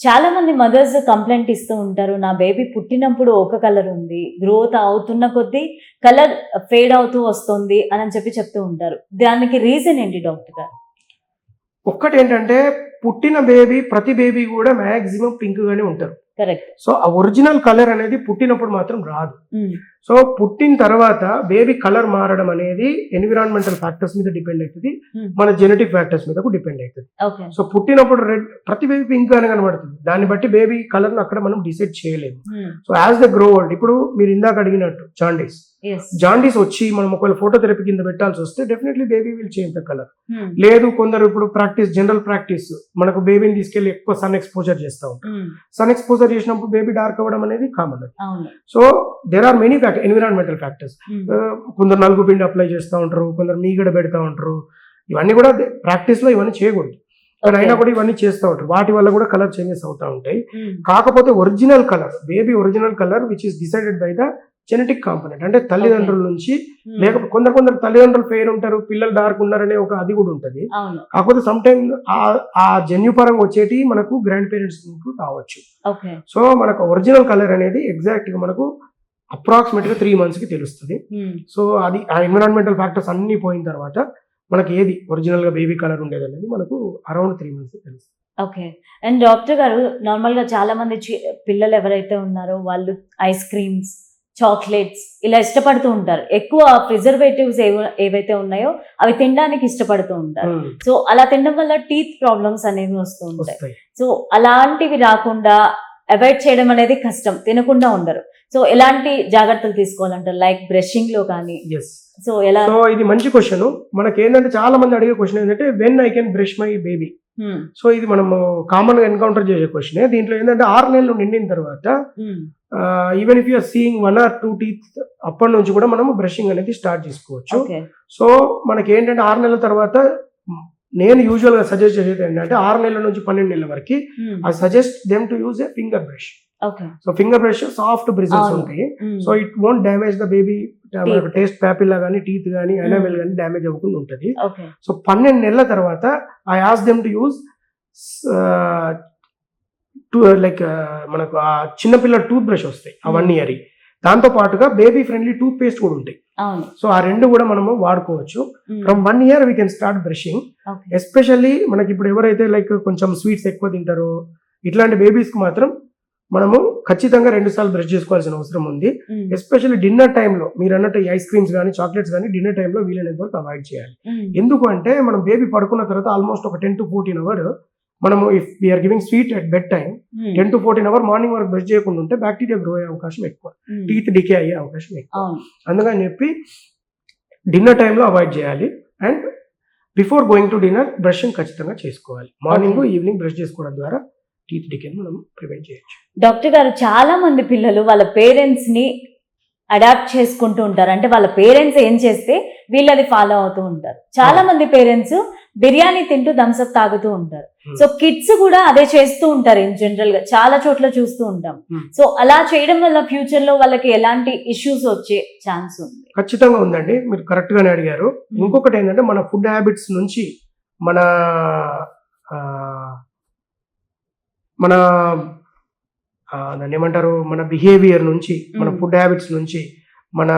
చాలా మంది mothers complaint ఇస్తూ ఉంటారు నా బేబీ పుట్టినప్పుడు ఒక కలర్ ఉంది గ్రోత్ అవుతున్న కొద్దీ కలర్ ఫేడ్ అవుతూ వస్తుంది అని చెప్పి చెప్తూ ఉంటారు. దానికి రీజన్ ఏంటి డాక్టర్ గారు? ఒక్కటి ఏంటంటే పుట్టిన బేబీ ప్రతి బేబీ కూడా మాక్సిమం పింక్ గానే ఉంటారు. కరెక్ట్ సో ఆ ఒరిజినల్ కలర్ అనేది పుట్టినప్పుడు మాత్రం రాదు. సో పుట్టిన తర్వాత బేబీ కలర్ మారడం అనేది ఎన్విరాన్మెంటల్ ఫ్యాక్టర్స్ మీద డిపెండ్ అవుతుంది Hmm. మన జెనెటిక్ ఫ్యాక్టర్స్ మీద కూడా డిపెండ్ అవుతుంది సో పుట్టినప్పుడు రెడ్ ప్రతి బేబీ పింక్ గానే కనబడుతుంది. దాన్ని బట్టి బేబీ కలర్ అక్కడ మనం డిసైడ్ చేయలేము so as they grow old ఇప్పుడు మీరు ఇందాక అడిగినట్టు జాండీస్ జాండీస్ వచ్చి మనం ఒకవేళ ఫోటోథెరపీ కింద పెట్టాల్సి వస్తే definitely baby will change the colour లేదు కొందరు ఇప్పుడు ప్రాక్టీస్ జనరల్ ప్రాక్టీస్ మనకు బేబీని తీసుకెళ్ళి ఎక్కువ సన్ ఎక్స్పోజర్ చేస్తూ ఉంటాం సన్ ఎక్స్పోజర్ చేసినప్పుడు బేబీ డార్క్ అవ్వడం అనేది common so there are many factor environmental factors కొందరు నలుగు పిండి అప్లై చేస్తూ ఉంటారు కొందరు మీగడ పెడతా ఉంటారు. ఇవన్నీ కూడా ప్రాక్టీస్లో ఇవన్నీ చేయకూడదు. కానీ అయినా కూడా ఇవన్నీ చేస్తూ ఉంటారు. వాటి వల్ల కూడా కలర్ చేంజెస్ అవుతూ ఉంటాయి. కాకపోతే original colour baby original colour which is decided by the genetic component అంటే తల్లిదండ్రుల నుంచి లేకపోతే కొందరు కొందరు తల్లిదండ్రులు ఫెయిర్ ఉంటారు పిల్లలు డార్క్ ఉన్నారనే ఒక అది కూడా ఉంటది. కాకపోతే సమ్ టైమ్ ఆ జన్యుపరంగా వచ్చేటి మనకు గ్రాండ్ పేరెంట్స్ రావచ్చు. ఓకే సో మనకు ఒరిజినల్ కలర్ అనేది ఎగ్జాక్ట్గా మనకు అప్రాక్సిమేట్గా త్రీ మంత్స్కి తెలుస్తుంది. సో అది ఆ ఎన్విరాన్మెంటల్ ఫ్యాక్టర్స్ అన్ని పోయిన తర్వాత మనకి ఏది ఒరిజినల్గా బేబీ కలర్ ఉండేది అనేది మనకు అరౌండ్ త్రీ మంత్స్ తెలుస్తుంది. ఓకే అండ్ డాక్టర్ గారు నార్మల్గా చాలా మంది చి- పిల్లలు ఎవరైతే ఉన్నారో వాళ్ళు ఐస్ క్రీమ్స్ చాక్లెట్స్ ఇలా ఇష్టపడుతూ ఉంటారు. ఎక్కువ ప్రిజర్వేటివ్స్ ఏవైతే ఉన్నాయో అవి తినడానికి ఇష్టపడుతూ ఉంటారు. Hmm. సో అలా తినడం వల్ల టీత్ ప్రాబ్లమ్స్ అనేవి వస్తూ ఉంటాయి. సో అలాంటివి రాకుండా అవాయిడ్ చేయడం అనేది కష్టం. తినకుండా ఉండరు. సో ఎలాంటి జాగ్రత్తలు తీసుకోవాలంటారు? లైక్ బ్రషింగ్లో కానీ? సో ఎలా? సో ఇది మంచి క్వశ్చన్ మనకి ఏంటంటే చాలా మంది అడిగే క్వశ్చన్ ఏంటంటే when I can brush my baby. So ఇది మనము కామన్గా ఎన్కౌంటర్ చేసే క్వశ్చన్ దీంట్లో ఏంటంటే ఆరు నెలలు నిండిన తర్వాత. Even if you're seeing one or two teeth అప్పటి నుంచి కూడా మనం బ్రషింగ్ అనేది స్టార్ట్ చేసుకోవచ్చు. సో మనకి ఏంటంటే ఆరు నెలల తర్వాత నేను యూజువల్గా సజెస్ట్ చేసేది ఏంటంటే ఆరు నెలల నుంచి పన్నెండు నెలల వరకు Hmm. I suggest them to use a finger brush so finger brush soft bristles. ఉంటాయి. Hmm. So it won't damage the baby. Taste papilla కానీ టీత్ కానీ ఎనామెల్ కానీ డ్యామేజ్ అవ్వకుండా ఉంటుంది. సో పన్నెండు నెలల తర్వాత I ask them to use to like మనకు ఆ చిన్నపిల్లల టూత్ బ్రష్ వస్తాయి. ఆ వన్ ఇయర్ దాంతో పాటుగా బేబీ ఫ్రెండ్లీ టూత్ పేస్ట్ కూడా ఉంటాయి. సో ఆ రెండు కూడా మనము వాడుకోవచ్చు. From one year we can start brushing especially మనకి ఇప్పుడు ఎవరైతే లైక్ కొంచెం స్వీట్స్ ఎక్కువ తింటారో ఇట్లాంటి బేబీస్కి మాత్రం మనము ఖచ్చితంగా రెండు సార్లు బ్రష్ చేసుకోవాల్సిన అవసరం ఉంది. ఎస్పెషల్లీ డిన్నర్ టైంలో మీరు అన్నట్టు ఐస్ క్రీమ్స్ కానీ చాక్లెట్స్ కానీ డిన్నర్ టైంలో వీలైనంత వరకు అవాయిడ్ చేయాలి. ఎందుకు అంటే మనం బేబీ పడుకున్న తర్వాత ఆల్మోస్ట్ ఒక టెన్ టు ఫోర్టీన్ అవర్ మనము if we're giving sweet at bed time Hmm. Ten to fourteen hour morning వరకు బ్రష్ చేయకుండా ఉంటే బ్యాక్టీరియా గ్రో అయ్యే అవకాశం ఎక్కువ. Hmm. టీత్ డికే అయ్యే అవకాశం ఎక్కువ. అందుకని చెప్పి డిన్నర్ టైంలో అవాయిడ్ చేయాలి. And before going to dinner brushing ఖచ్చితంగా చేసుకోవాలి. మార్నింగ్. ఈవినింగ్ బ్రష్ చేసుకోవడం ద్వారా టీత్ డికేని మనం ప్రివెంట్ చేయొచ్చు. డాక్టర్ గారు చాలా మంది పిల్లలు వాళ్ళ పేరెంట్స్ని అడాప్ట్ చేసుకుంటూ ఉంటారు. అంటే వాళ్ళ పేరెంట్స్ ఏం చేస్తే వీళ్ళు అది ఫాలో అవుతూ ఉంటారు. చాలా మంది పేరెంట్స్ బిర్యానీ తింటూ థమ్స్అప్ తాగుతూ ఉంటారు Hmm. సో కిడ్స్ కూడా అదే చేస్తూ ఉంటారు ఇన్ జనరల్గా చాలా చోట్ల చూస్తూ ఉంటాం Hmm. సో అలా చేయడం వల్ల ఫ్యూచర్లో వాళ్ళకి ఎలాంటి ఇష్యూస్ వచ్చే ఛాన్స్ ఉంది ఖచ్చితంగా ఉందండి మీరు కరెక్ట్ గానే అడిగారు ఇంకొకటి ఏంటంటే మన ఫుడ్ హ్యాబిట్స్ నుంచి మన మన దాన్ని ఏమంటారు మన బిహేవియర్ నుంచి మన. ఫుడ్ హ్యాబిట్స్ నుంచి మన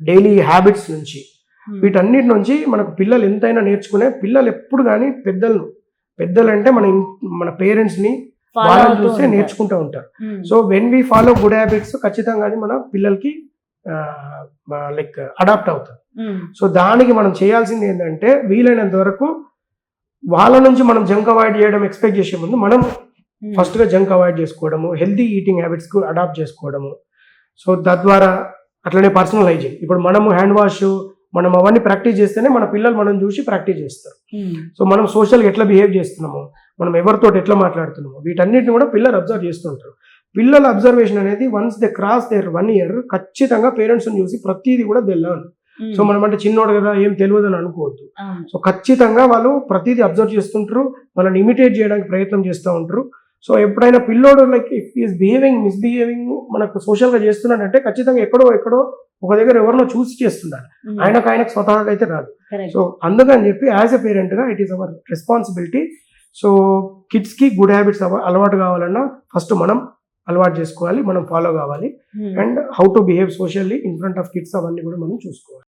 డైలీ హ్యాబిట్స్ నుంచి Hmm. వీటన్నిటి నుంచి మనకు పిల్లలు ఎంతైనా నేర్చుకునే పిల్లలు ఎప్పుడు కానీ పెద్దలను పెద్దలు అంటే మన మన పేరెంట్స్ని Follow వాళ్ళని చూస్తే. నేర్చుకుంటూ ఉంటారు Hmm. So when we follow good habits ఖచ్చితంగా అది మన పిల్లలకి లైక్ అడాప్ట్ అవుతుంది Hmm. సో దానికి మనం చేయాల్సింది ఏంటంటే వీలైనంత వరకు వాళ్ళ నుంచి మనం జంక్ అవాయిడ్ చేయడం ఎక్స్పెక్ట్ చేసే ముందు మనం Hmm. ఫస్ట్గా జంక్ అవాయిడ్ చేసుకోవడము హెల్తీ ఈటింగ్ హ్యాబిట్స్ అడాప్ట్ చేసుకోవడము సో తద్వారా అట్లనే పర్సనల్ హైజీన్ ఇప్పుడు మనము హ్యాండ్ వాష్ మనం అవన్నీ ప్రాక్టీస్ చేస్తేనే మన పిల్లలు మనం చూసి ప్రాక్టీస్ చేస్తారు. సో మనం సోషల్గా ఎట్లా బిహేవ్ చేస్తున్నాము? మనం ఎవరితో ఎట్లా మాట్లాడుతున్నాము? వీటన్నిటిని కూడా పిల్లలు అబ్జర్వ్ చేస్తుంటారు పిల్లల అబ్జర్వేషన్ అనేది once they cross their one year ఖచ్చితంగా పేరెంట్స్ చూసి ప్రతిదీ కూడా దే లర్న్ Hmm. సో మనం అంటే చిన్నోడు కదా ఏం తెలియదు అని అనుకోవద్దు. సో ఖచ్చితంగా వాళ్ళు ప్రతిదీ అబ్జర్వ్ చేస్తుంటారు. వాళ్ళని ఇమిటేట్ చేయడానికి ప్రయత్నం చేస్తూ ఉంటారు. సో ఎప్పుడైనా పిల్లోడు like if is behaving misbehaving మనకు social గా చేస్తున్నాడంటే ఖచ్చితంగా ఎక్కడో ఎక్కడో ఒక దగ్గర ఎవరినో చూసి చేస్తున్నారు. Hmm. ఆయనకు ఆయనకు స్వతహాగా అయితే రాదు. సో అందుకని చెప్పి as a పేరెంట్గా it is our responsibility so కిడ్స్కి గుడ్ హ్యాబిట్స్ అలవాటు కావాలన్నా ఫస్ట్ మనం అలవాటు చేసుకోవాలి మనం ఫాలో కావాలి. And how to behave socially in front of kids అవన్నీ కూడా మనం చూసుకోవాలి.